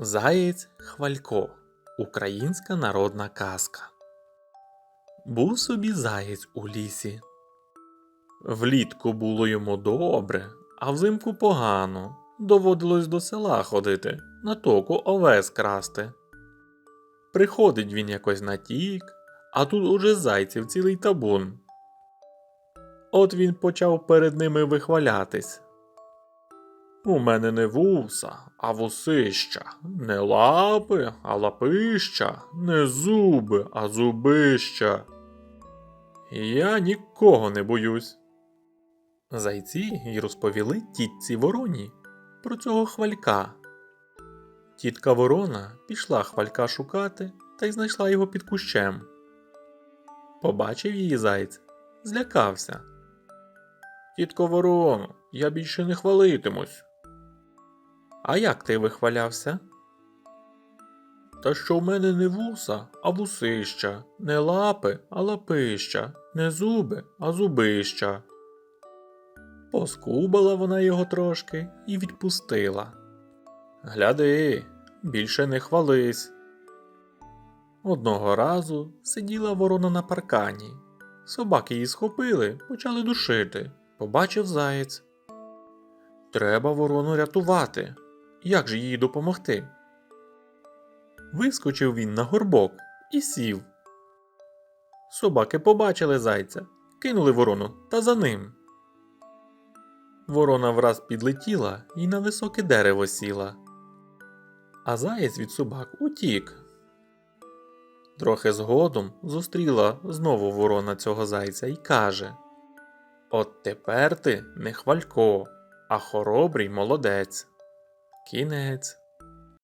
Заєць Хвалько. Українська народна казка. Був собі заєць у лісі. Влітку було йому добре, а взимку погано. Доводилось до села ходити, на току овес красти. Приходить він якось на тік, а тут уже зайців цілий табун. От він почав перед ними вихвалятись. У мене не вуса, а вусища, не лапи, а лапища, не зуби, а зубища. Я нікого не боюсь. Зайці й розповіли тітці вороні про цього хвалька. Тітка ворона пішла хвалька шукати та й знайшла його під кущем. Побачив її заєць, злякався. Тітко вороно, я більше не хвалитимусь. А як ти вихвалявся? Та що в мене не вуса, а вусища, не лапи, а лапища, не зуби, а зубища. Поскубала вона його трошки і відпустила. Гляди, більше не хвались. Одного разу сиділа ворона на паркані. Собаки її схопили, почали душити. Побачив заєць. Треба ворону рятувати. Як же їй допомогти? Вискочив він на горбок і сів. Собаки побачили зайця, кинули ворону та за ним. Ворона враз підлетіла і на високе дерево сіла. А заєць від собак утік. Трохи згодом зустріла знову ворона цього зайця і каже: От тепер ти не хвалько, а хоробрий молодець. Keenheads